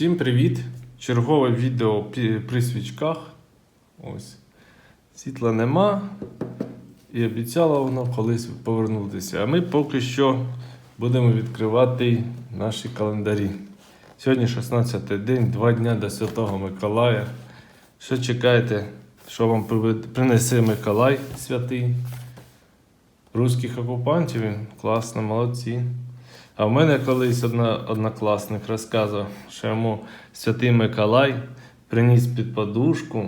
Всім привіт! Чергове відео при свічках. Ось. Світла нема. І обіцяло воно колись повернутися. А ми поки що будемо відкривати наші календарі. Сьогодні 16 день, два дня до Святого Миколая. Що чекаєте, що вам принесе Миколай святий? Руських окупантів класно, молодці. А в мене колись одна, однокласник розказував, що йому святий Миколай приніс під подушку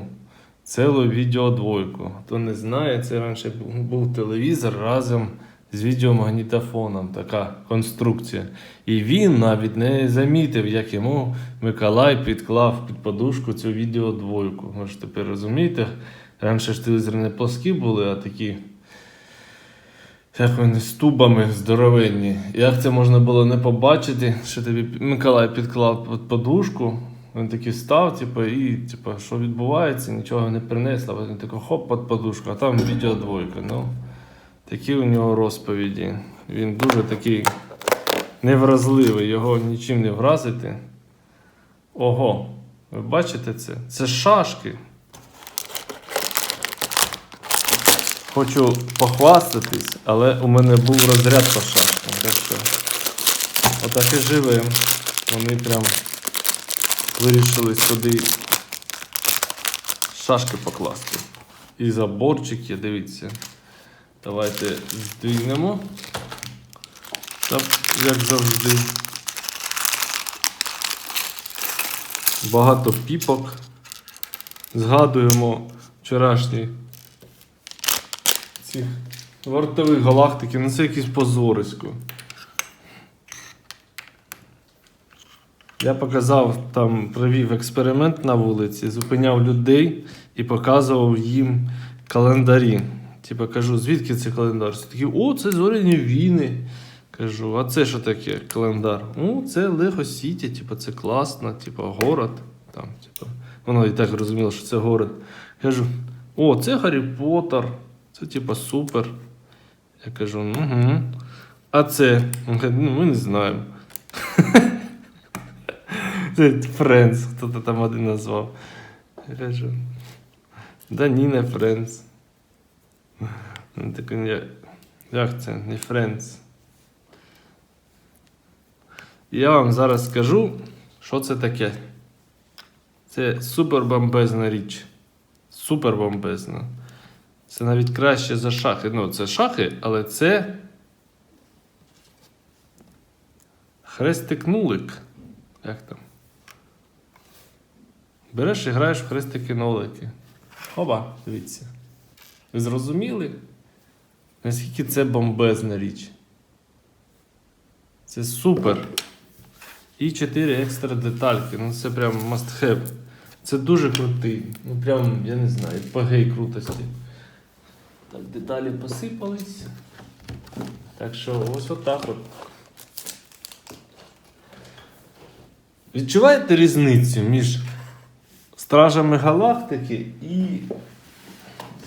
цілу відеодвойку. Хто не знає, це раніше був- телевізор разом з відеомагнітофоном, така конструкція. І він навіть не замітив, як йому Миколай підклав під подушку цю відеодвойку. Ви ж тепер розумієте, раніше ж телевізори не плоскі були, а такі як вони з тубами здоровенні. Як це можна було не побачити, що тобі Миколай підклав під подушку, він такий став, типу, і типу, що відбувається, нічого не принесла. Він такий хоп під подушку, а там відеодвойка. Ну, такі у нього розповіді. Він дуже такий невразливий, його нічим не вразити. Ого, ви бачите це? Це шашки. Хочу похвастатись, але у мене був розряд по шашкам. Так що отак і живемо. Вони прям вирішили сюди шашки покласти. І заборчик є, дивіться. Давайте здвинемо. Так, як завжди. Багато піпок. Згадуємо вчорашній ці вартові галактики, ну це якесь позорисько. Я показав там, провів експеримент на вулиці, зупиняв людей і показував їм календарі. Типа кажу, звідки це календар? Всі такі, о, це зоряні війни. Кажу, а це що таке календар? О, це Лего Сіті, типа, це класно, типа, город. Там, типа, воно і так розуміло, що це город. Кажу, о, це Гаррі Поттер. Це типа супер. Я кажу, угу. А це? Він каже, ну, ми не знаємо. Це Френц, хто-то там один назвав. Я кажу. Да ні, не Френц. Він такий, як це? Не Френц. Я вам зараз скажу, що це таке. Це супер бомбезна річ. Супер бомбезна. Це навіть краще за шахи. Ну, це шахи, але це. Хрестик-нулик. Як там? Береш і граєш в хрестики-нулики. Оба, дивіться. Ви зрозуміли? Наскільки це бомбезна річ? Це супер. І 4 екстра детальки. Ну це прям must have. Це дуже крутий. Ну прям, я не знаю, епогей крутості. Так, деталі посипались. Так що ось отак от. Відчуваєте різницю між Стражами Галактики і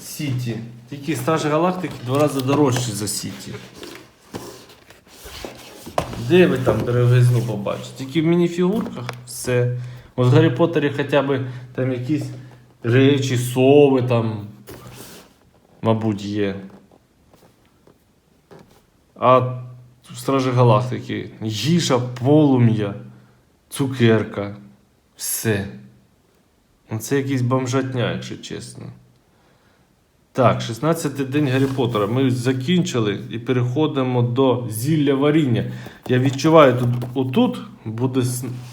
Сіті? Тільки Стражі Галактики два рази дорожчі за Сіті. Де ви там дороговизну побачите? Тільки в мініфігурках все. От в Гаррі Поттері хоча б там якісь речі, сови там мабуть, є. А Стражі Галактики їжа, полум'я, цукерка. Все. Ну, Це якийсь бомжатня, якщо чесно. Так, 16-й день Гаррі Поттера. Ми закінчили і переходимо до зілля варіння. Я відчуваю, тут отут буде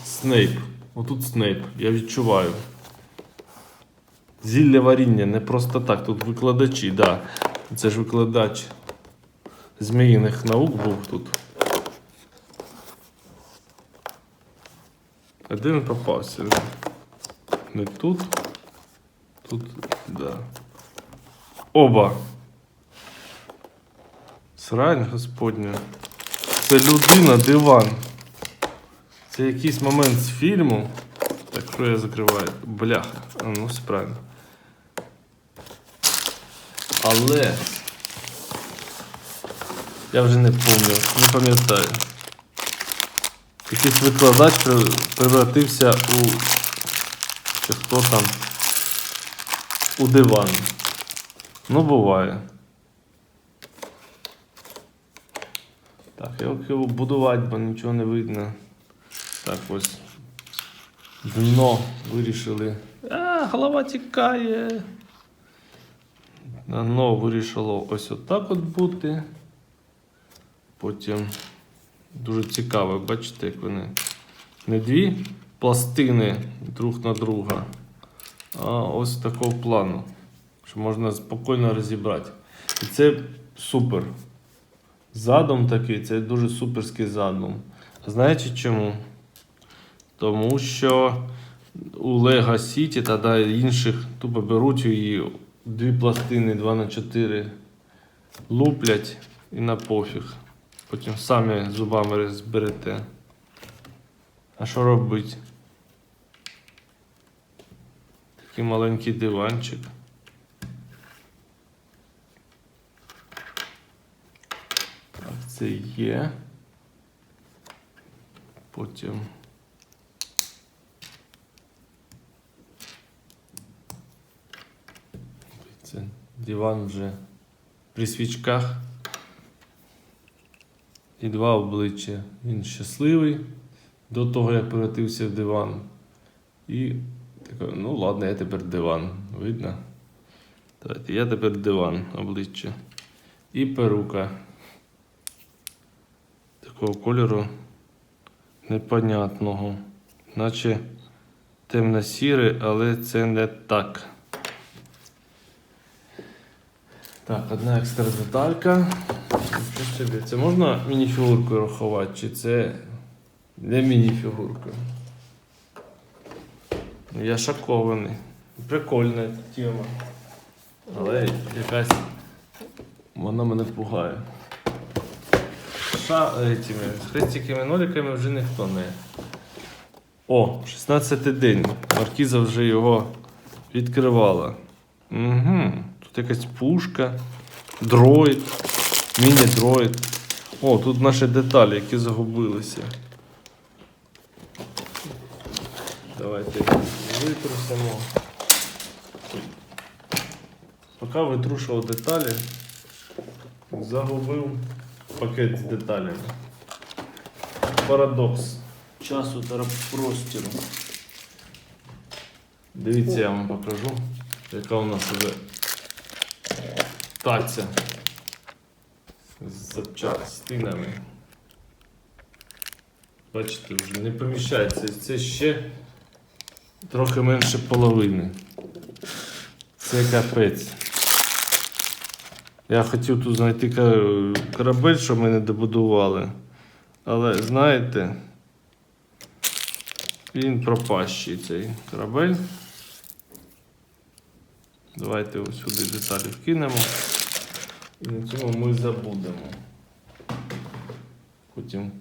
Снейп. Отут Снейп. Я відчуваю. Зілля варіння не просто так, тут викладачі, да. Це ж викладач зміїних наук був тут. А де він попався? Не тут. Тут, да. Оба. Срань господня. Це людина, диван. Це якийсь момент з фільму. Так, що я закриваю? Бляха. А, ну все правильно. Але. Я вже не пам'ятаю, не пам'ятаю. якийсь викладач превратився у. Чи хто там? У диван. Ну, буває. Так, як його будувати, бо нічого не видно. Так, ось. Дно вирішили. А, голова тікає. Дно вирішило ось отак от бути. Потім дуже цікаво, бачите, як вони. Не дві пластини друг на друга, а ось такого плану, що можна спокійно розібрати. І це супер. Задум такий, це дуже суперський задум. Знаєте чому? Тому що у Lego City та да, інших тупо беруть її дві пластини 2 на 4 луплять і на пофіг. Потім самі зубами розберете. А що робити? Такий маленький диванчик. Так, це є. Потім. Це диван вже при свічках. І два обличчя. Він щасливий до того, як превратився в диван. І такий, ну ладно, я тепер диван. Видно? Давайте, я тепер диван обличчя. І перука. Такого кольору непонятного. Наче темно-сіре, але це не так. Так, одна екстра деталька. Що собі? Це можна мініфігуркою рахувати, чи це не мініфігурка? Ну, Я шокований. Прикольна тема. Але якась вона мене пугає. Ша этими, з хрестиками ноликами вже ніхто не. О, 16 день. Маркіза вже його відкривала. Угу. Тут якась пушка, дроїд, міні-дроїд. О, тут наші деталі, які загубилися. Давайте витрусимо. Поки витрушував деталі, загубив пакет з деталями. Парадокс часу та простіру. Дивіться, я вам покажу, яка у нас вже таця з запчастинами. Бачите, вже не поміщається. Це ще трохи менше половини. Це капець. Я хотів тут знайти корабель, що ми не добудували. Але знаєте, він пропащий цей корабель. Давайте ось сюди деталі вкинемо. І на цьому ми забудемо. Потім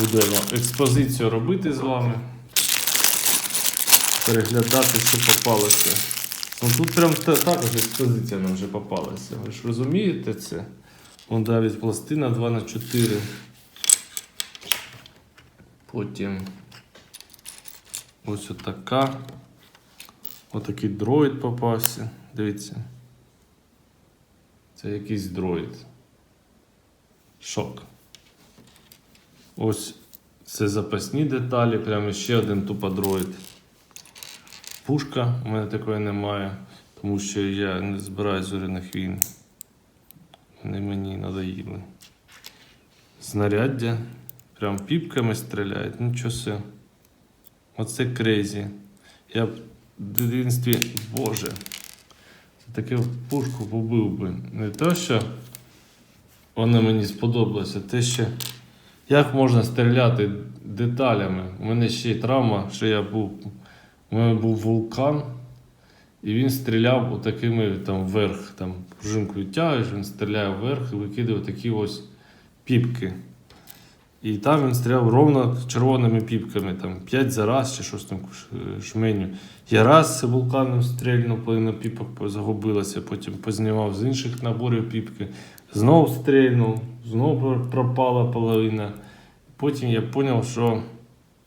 будемо експозицію робити з вами. Переглядати, що попалося. Ну тут прям також експозиція нам вже попалася. Ви ж розумієте це? Вон навіть пластина 2 на 4 Потім ось отака. Отакий дроїд попався. Дивіться. Це якийсь дроїд. Шок. Ось це запасні деталі, прямо ще один тупо дроїд. Пушка у мене такої немає, тому що я не збираю зоряних війн. Вони мені надоїли. Знаряддя. Прям піпками стріляють, нічого. Оце крейзі. Я в дитинстві, боже, за таке пушку побив би. Не те, що вона мені сподобалася, те, що як можна стріляти деталями. У мене ще й травма, що я був. У мене був вулкан, і він стріляв отакими там вверх, там пружинку відтягуєш, він стріляє вверх і викидає такі ось піпки. І там він стріляв ровно червоними піпками, там 5 за раз чи щось там шменю. Я раз вулканом стрільнув, половина піпок загубилася, потім познімав з інших наборів піпки. Знову стрільнув, знову пропала половина. Потім я зрозумів, що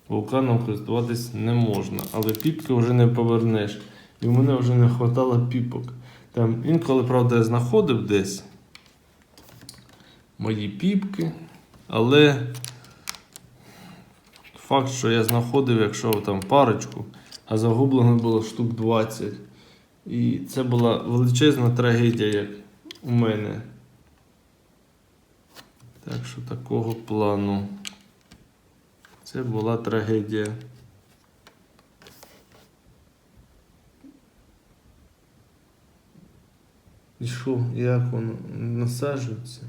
вулканом користуватись не можна, але піпки вже не повернеш. І в мене вже не вистачало піпок. Там інколи, правда, я знаходив десь мої піпки, але факт, що я знаходив, якщо там парочку, а загублено було штук 20. І це була величезна трагедія, як у мене. Так що такого плану. Це була трагедія. І що, як воно насаджується?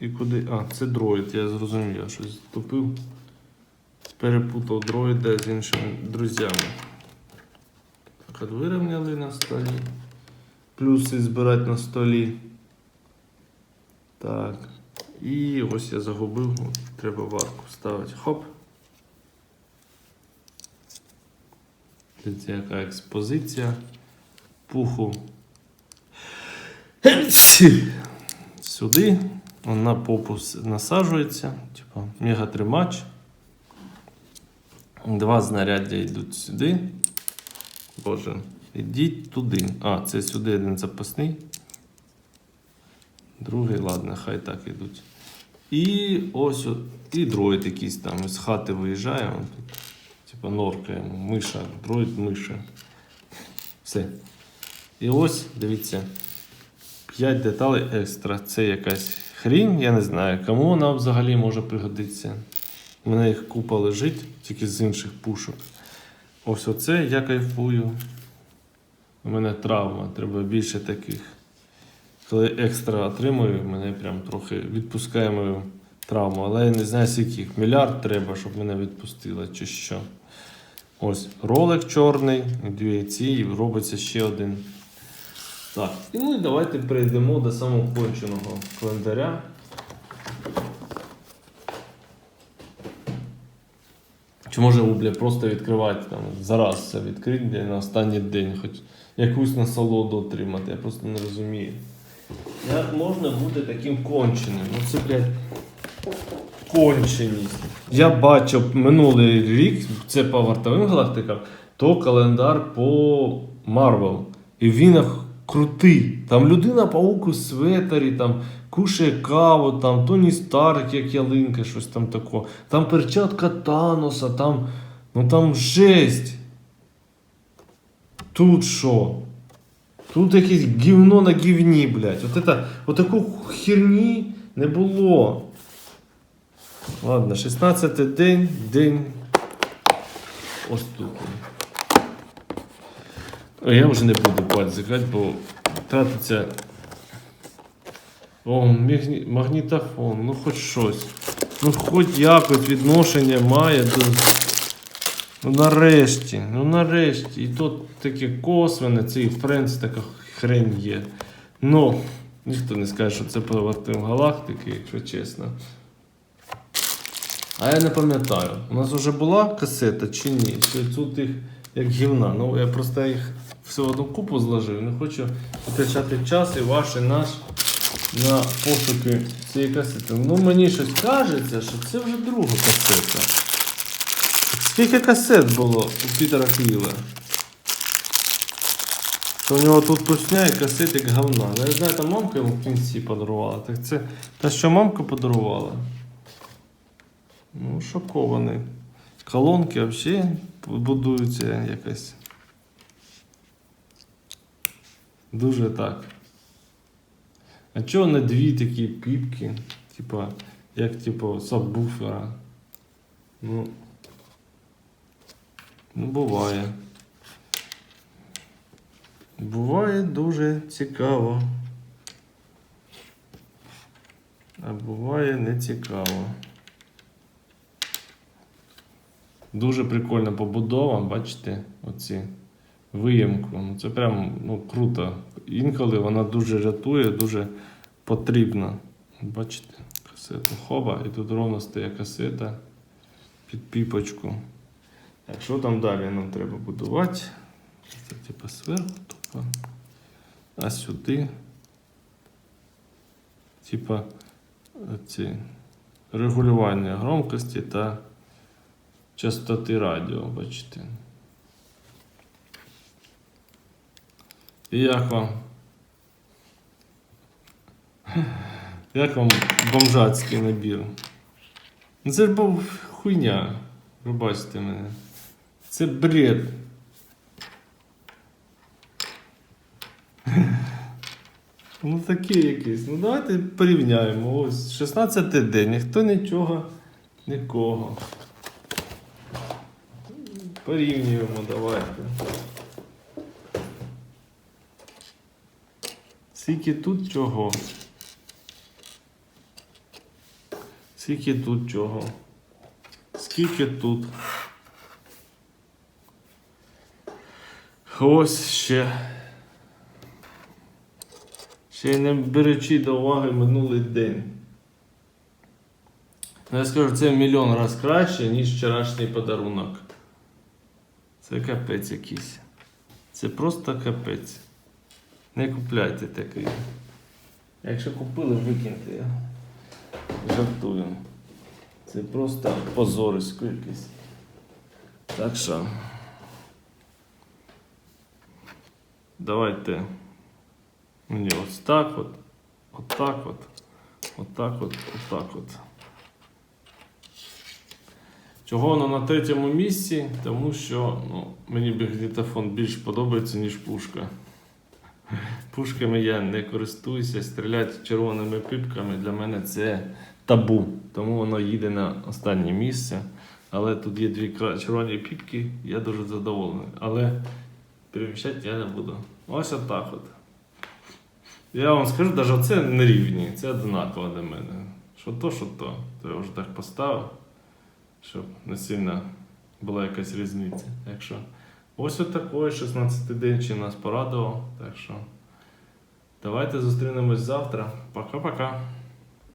І куди. А, це дроїд, я зрозумів, я щось тупив. Перепутав дроїда з іншими друзями. Так, от вирівняли на столі. Плюси збирати на столі. Так. І ось я загубив, треба варку ставити. Хоп. Це яка експозиція пуху. Сюди. На попу насаджується. Типа мегатримач. Два знаряддя йдуть сюди. Боже, ідіть туди. А, це сюди один запасний. Другий, ладно, хай так ідуть. І ось і дроїд якийсь там з хати виїжджає. Он тут, типа норка йому, миша, дроїд миша. Все. І ось, дивіться, 5 деталей екстра. Це якась хрінь, я не знаю, кому вона взагалі може пригодитися. У мене їх купа лежить, тільки з інших пушок. Ось оце я кайфую. У мене травма, треба більше таких. Коли екстра отримую, мене прям трохи відпускає мою травму. Але я не знаю, скільки їх. Мільярд треба, щоб мене відпустило, чи що. Ось ролик чорний, дві ці, і робиться ще один. Так, ну і давайте перейдемо до самого конченого календаря. Чи може бля, просто відкривати там зараз все відкрити на останній день, хоч якусь насолоду отримати, я просто не розумію. Як можна бути таким конченим? Ну це, блядь, конченість. Я бачив минулий рік, це по вартовим галактикам, то календар по Марвел. І він крутий. Там людина паук у светері, там кушає каву, там Тоні Старк, як ялинка, щось там таке. Там перчатка Таноса, там. Ну там жесть. Тут що? Тут якесь гівно на гівні, блядь. От это, от таку херні не було. Ладно, 16 день, день. Ось тут. Я вже не буду пальцикати, бо тратиться. О, магні... магнітофон, ну хоч щось. Ну хоч якось відношення має до. Ну нарешті, ну нарешті. І тут таке косвене, цей френц така хрень є. Ну, ніхто не скаже, що це повертим галактики, якщо чесно. А я не пам'ятаю, у нас вже була касета чи ні? Чи тут їх як гівна. Ну я просто їх все одну купу зложив. Не хочу витрачати час і ваш, і наш на пошуки цієї касети. Ну мені щось кажеться, що це вже друга касета. Скільки касет було у Пітера Квіла? У нього тут тусня і касет як говна. Ну, Я знаю, там мамка йому в кінці подарувала. Так це те, що мамка подарувала. Ну, шокований. Колонки взагалі будуються якось. Дуже так. А чого не дві такі піпки? Типа, як типу сабвуфера? Ну. Ну, буває. Буває дуже цікаво. А буває не цікаво. Дуже прикольна побудова, бачите, оці виємку. Ну, це прям ну, круто. Інколи вона дуже рятує, дуже потрібна. Бачите, касету хоба, і тут ровно стає касета під піпочку. Так, що там далі нам треба будувати? Це типу зверху тупо. А сюди. Типа ці регулювання громкості та частоти радіо, бачите. І як вам? Як вам бомжацький набір? Ну це ж був хуйня. Ви бачите мене. Це бред. Ну такий якийсь. Ну давайте порівняємо. Ось 16 день, ніхто нічого, нікого. Порівнюємо, давайте. Скільки тут чого? Скільки тут чого? Скільки тут? Ось ще. Ще й не беручи до уваги минулий день. Ну, я скажу, це мільйон раз краще, ніж вчорашній подарунок. Це капець якийсь. Це просто капець. Не купляйте такий. Якщо купили, викиньте. Я жартую. Це просто позорисько якесь. Так що. Давайте мені ось так от, от так от, от так от, от так от. Чого воно на третьому місці? Тому що ну, мені бігдітофон більш подобається, ніж пушка. Пушками я не користуюся, стріляти червоними пипками для мене це табу. Тому воно їде на останнє місце. Але тут є дві червоні піпки, я дуже задоволений. Але переміщати я не буду. Ось отак от. Я вам скажу, навіть це не рівні, це однаково для мене. Що то, що то. То я вже так поставив, щоб не сильно була якась різниця. Так що ось отакий 16 день чи нас порадував. Так що давайте зустрінемось завтра. Пока-пока.